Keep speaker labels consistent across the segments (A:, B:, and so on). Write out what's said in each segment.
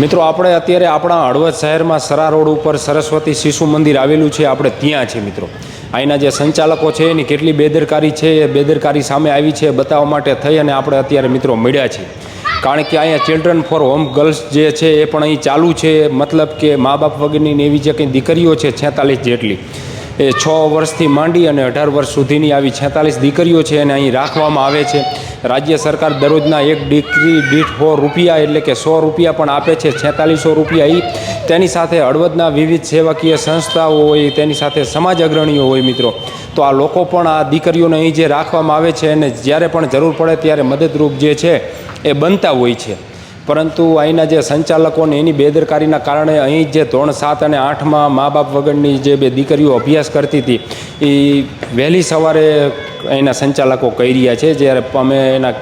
A: મિત્રો, આપણે અત્યારે આપણા હળવદ શહેરમાં સરા રોડ ઉપર સરસ્વતી શિશુ મંદિર આવેલું છે. આપણે ત્યાં છે મિત્રો. અહીંના જે સંચાલકો છે, એની કેટલી બેદરકારી છે, એ બેદરકારી સામે આવી છે બતાવવા માટે થઈ અને આપણે અત્યારે મિત્રો મળ્યા છીએ. કારણ કે અહીંયા ચિલ્ડ્રન ફોર હોમ ગર્લ્સ જે છે, એ પણ અહીં ચાલુ છે. મતલબ કે મા બાપ વગરની એવી જે કંઈ દીકરીઓ છે, છેતાલીસ જેટલી. એ છ વર્ષથી માંડી અને અઢાર વર્ષ સુધીની આવી છેતાલીસ દીકરીઓ છે, એને અહીં રાખવામાં આવે છે. રાજ્ય સરકાર દરરોજના એક ડિગ્રી દીઠ સો રૂપિયા એટલે કે સો રૂપિયા પણ આપે છે, છેતાલીસો રૂપિયા એ તેની સાથે હળવદના વિવિધ સેવાકીય સંસ્થાઓ હોય, તેની સાથે સમાજ અગ્રણીઓ હોય મિત્રો. તો આ લોકો પણ આ દીકરીઓને અહીં જે રાખવામાં આવે છે અને જ્યારે પણ જરૂર પડે ત્યારે મદદરૂપ જે છે એ બનતા હોય છે. પરંતુ અહીંના જે સંચાલકોને એની બેદરકારીના કારણે અહીં જે ધોરણ સાત અને આઠમાં મા બાપ વગરની જે બે દીકરીઓ અભ્યાસ કરતી હતી એ વહેલી સવારે અહીંના સંચાલકો કહી રહ્યા છે, જ્યારે અમે એના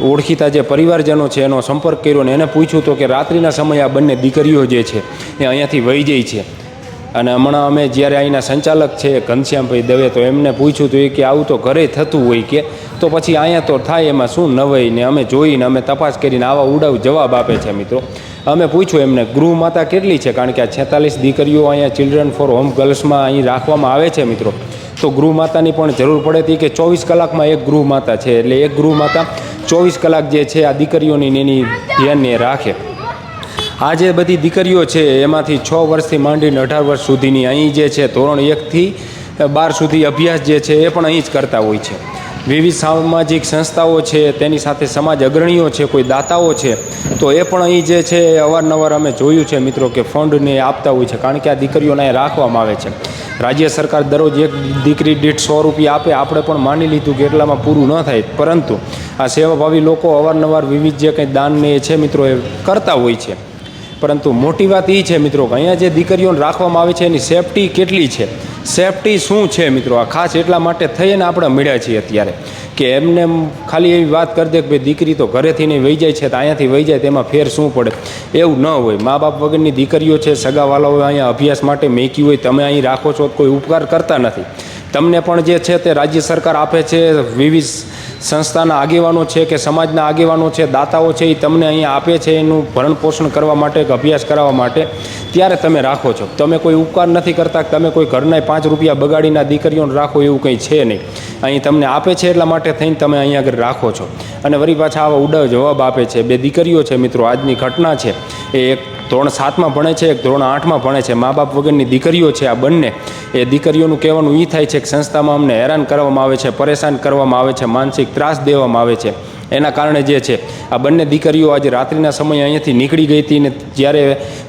A: ઓળખીતા જે પરિવારજનો છે, એનો સંપર્ક કર્યો ને એને પૂછ્યું તો કે રાત્રિના સમયે આ બંને દીકરીઓ જે છે, એ અહીંયાથી વહી જાય છે. અને હમણાં અમે જ્યારે અહીંના સંચાલક છે, ઘનશ્યામભાઈ દવે, તો એમને પૂછ્યું હતું કે આવું તો ઘરે થતું હોય કે, તો પછી અહીંયા તો થાય, એમાં શું નવાઈ ને અમે જોઈને અમે તપાસ કરીને આવા ઉડાવ જવાબ આપે છે મિત્રો. અમે પૂછ્યું એમને, ગૃહ માતા કેટલી છે? કારણ કે આ છેતાલીસ દીકરીઓ અહીંયા ચિલ્ડ્રન ફોર હોમ ગર્લ્સમાં અહીં રાખવામાં આવે છે મિત્રો. તો ગૃહ માતાની પણ જરૂર પડે હતી કે ચોવીસ કલાકમાં એક ગૃહ માતા છે. એટલે એક ગૃહ માતા ચોવીસ કલાક જે છે, આ દીકરીઓની એની ધ્યાનને રાખે. આ જે બધી દીકરીઓ છે, એમાંથી છ વર્ષથી માંડીને અઢાર વર્ષ સુધીની અહીં જે છે, ધોરણ એકથી બાર સુધી અભ્યાસ જે છે, એ પણ અહીં જ કરતા હોય છે. વિવિધ સામાજિક સંસ્થાઓ છે, તેની સાથે સમાજ અગ્રણીઓ છે, કોઈ દાતાઓ છે, તો એ પણ અહીં જે છે અવારનવાર અમે જોયું છે મિત્રો કે ફંડને આપતા હોય છે, કારણ કે આ દીકરીઓને રાખવામાં આવે છે. રાજ્ય સરકાર દરરોજ એક દીકરી દીઠ સો રૂપિયા આપે, આપણે પણ માની લીધું કે એટલામાં પૂરું ન થાય. પરંતુ આ સેવાભાવી લોકો અવારનવાર વિવિધ જે કંઈ દાનને એ છે મિત્રો એ કરતા હોય છે. પરંતુ મોટી વાત એ છે મિત્રો કે અહીંયા જે દીકરીઓને રાખવામાં આવે છે, એની સેફટી કેટલી છે? સેફટી શું છે મિત્રો? આ ખાસ એટલા માટે થઈને આપણે મળ્યા છીએ અત્યારે. કે એમને એમ ખાલી એવી વાત કરી દે કે ભાઈ દીકરી તો ઘરેથી નહીં વહી જાય છે, તો અહીંયાથી વહી જાય, તેમાં ફેર શું પડે? એવું ન હોય. મા બાપ વગરની દીકરીઓ છે, સગાવાલાઓ અહીંયા અભ્યાસ માટે મેકી હોય, તમે અહીં રાખો છો કોઈ ઉપકાર કરતા નથી. તમને પણ જે છે તે રાજ્ય સરકાર આપે છે, વિવિધ સંસ્થાના આગેવાનો છે કે સમાજના આગેવાનો છે, દાતાઓ છે, એ તમને અહીંયા આપે છે, એનું ભરણ પોષણ કરવા માટે કે અભ્યાસ કરાવવા માટે. ત્યારે તમે રાખો છો. તમે કોઈ ઉપકાર નથી કરતા, તમે કોઈ ઘરના પાંચ રૂપિયા બગાડીના દીકરીઓને રાખો એવું કંઈ છે નહીં. અહીં તમને આપે છે એટલા માટે થઈને તમે અહીંયા આગળ રાખો છો. અને વળી પાછા આવા ઉડાવ જવાબ આપે છે. બે દીકરીઓ છે મિત્રો, આજની ઘટના છે. એ એક ધોરણ સાતમાં ભણે છે, એક ધોરણ આઠમાં ભણે છે. મા બાપ વગરની દીકરીઓ છે આ બંને. એ દીકરીઓનું કહેવાનું એ થાય છે કે સંસ્થામાં અમને હેરાન કરવામાં આવે છે, પરેશાન કરવામાં આવે છે, માનસિક ત્રાસ દેવામાં આવે છે. એના કારણે જે છે, આ બંને દીકરીઓ આજે રાત્રિના સમયે અહીંયાથી નીકળી ગઈ હતી ને જ્યારે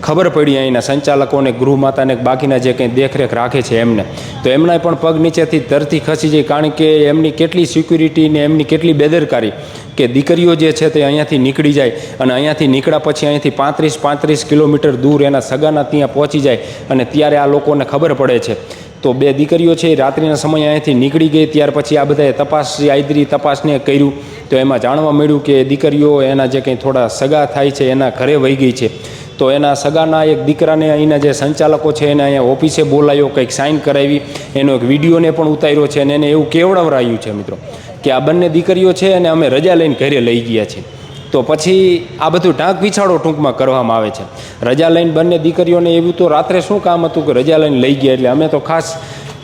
A: ખબર પડી અહીંના સંચાલકોને ગૃહ માતાને બાકીના જે કંઈ દેખરેખ રાખે છે એમને. તો એમના પણ પગ નીચેથી ધરતી ખસી જાય કારણ કે એમની કેટલી સિક્યુરિટી ને એમની કેટલી બેદરકારી કે દીકરીઓ જે છે તે અહીંયાથી નીકળી જાય અને અહીંયાથી નીકળ્યા પછી અહીંયાથી પાંત્રીસ પાંત્રીસ કિલોમીટર દૂર એના સગાના ત્યાં પહોંચી જાય અને ત્યારે આ લોકોને ખબર પડે છે. તો બે દીકરીઓ છે રાત્રિના સમયે અહીંયાથી નીકળી ગઈ, ત્યાર પછી આ બધાએ તપાસ આદરી તપાસને કર્યું. તો એમાં જાણવા મળ્યું કે દીકરીઓ એના જે કંઈ થોડા સગા થાય છે, એના ઘરે વહી ગઈ છે. તો એના સગાના એક દીકરાને અહીંના જે સંચાલકો છે, એને અહીંયા ઓફિસે બોલાયો, કંઈક સાઇન કરાવી, એનો એક વિડીયોને પણ ઉતાર્યો છે અને એને એવું કેવડાવરાયું છે મિત્રો કે આ બંને દીકરીઓ છે અને અમે રજા લઈને ઘરે લઈ ગયા છીએ. તો પછી આ બધું ઢાંક પીછાડો ટૂંકમાં કરવામાં આવે છે. રજા લઈને બંને દીકરીઓને એવું તો રાત્રે શું કામ હતું કે રજા લઈને લઈ ગયા એટલે અમે તો ખાસ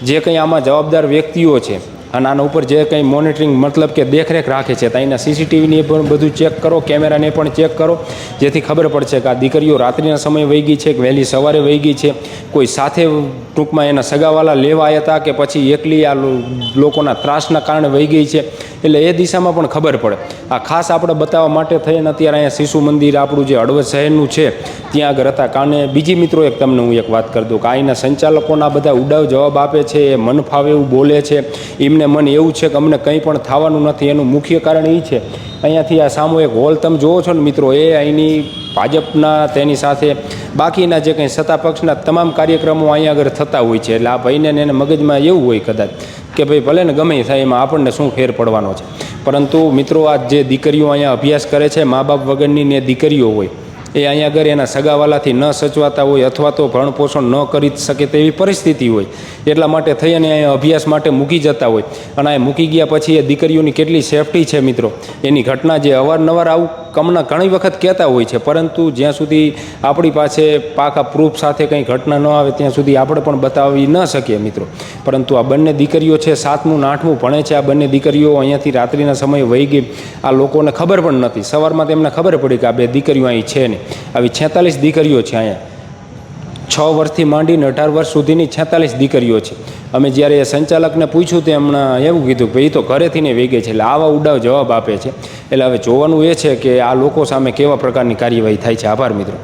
A: જે કંઈ આમાં જવાબદાર વ્યક્તિઓ છે અને આના ઉપર જે કંઈ મોનિટરિંગ મતલબ કે દેખરેખ રાખે છે ત્યાંના સીસીટીવીને પણ બધું ચેક કરો કેમેરાને પણ ચેક કરો, જેથી ખબર પડશે કે આ દીકરીઓ રાત્રિના સમયે વહી ગઈ છે કે વહેલી સવારે વહી ગઈ છે. કોઈ સાથે ટૂંકમાં એના સગાવાલા લેવા હતા કે પછી એકલી આ લોકોના ત્રાસના કારણે વહી ગઈ છે? એટલે એ દિશામાં પણ ખબર પડે. આ ખાસ આપણે બતાવવા માટે થઈને અત્યારે અહીંયા શિશુ મંદિર, આપણું જે હળવદ શહેરનું છે, ત્યાં આગળ હતા. કારણ બીજી મિત્રો એક તમને હું એક વાત કરી દઉં કે અહીંના સંચાલકોના બધા ઉડાવ જવાબ આપે છે, એ મન ફાવે એવું બોલે છે. એમને મન એવું છે કે અમને કંઈ પણ થવાનું નથી. એનું મુખ્ય કારણ એ છે. અહીંયાથી આ સામૂહિક હોલ તમે જોવો છો ને મિત્રો, એ અહીંની ભાજપના તેની સાથે બાકીના જે કંઈ સત્તા પક્ષના તમામ કાર્યક્રમો અહીંયા આગળ થતા હોય છે. એટલે આ ભાઈને એને મગજમાં એવું હોય કદાચ કે ભાઈ ભલે ને ગમે થાય, એમાં આપણને શું ફેર પડવાનો છે? પરંતુ મિત્રો, આ જે દીકરીઓ અહીંયા અભ્યાસ કરે છે, મા બાપ વગરની ને દીકરીઓ હોય એ અહીંયા આગળ એના સગાવાલાથી ન સચવાતા હોય અથવા તો ભરણપોષણ ન કરી શકે તેવી પરિસ્થિતિ હોય. એટલા માટે થઈ અને અહીંયા અભ્યાસ માટે મૂકી જતા હોય. અને આ મૂકી ગયા પછી એ દીકરીઓની કેટલી સેફટી છે મિત્રો. એની ઘટના જે અવારનવાર આવું કમના ઘણી વખત કહેતા હોય છે, પરંતુ જ્યાં સુધી આપણી પાસે પાકા પ્રૂફ સાથે કંઈ ઘટના ન આવે, ત્યાં સુધી આપણે પણ બતાવી ન શકીએ મિત્રો. પરંતુ આ બંને દીકરીઓ છે, સાતમું આઠમું ભણે છે આ બંને દીકરીઓ અહીંયાથી રાત્રિના સમયે વહી ગઈ. આ લોકોને ખબર પણ નથી સવારમાં તેમને ખબર પડી કે આ બે દીકરીઓ અહીં છે નહીં. આવી છેતાલીસ દીકરીઓ છે અહીંયા. છ વર્ષથી માંડીને અઢાર વર્ષ સુધીની છેતાલીસ દીકરીઓ છે. અમે જ્યારે એ સંચાલકને પૂછ્યું તે હમણાં એવું કીધું કે એ તો ઘરેથી ને વેગે છે, એટલે આવા ઉડાવ જવાબ આપે છે. એટલે હવે જોવાનું એ છે કે આ લોકો સામે કેવા પ્રકારની કાર્યવાહી થાય છે. આભાર મિત્રો.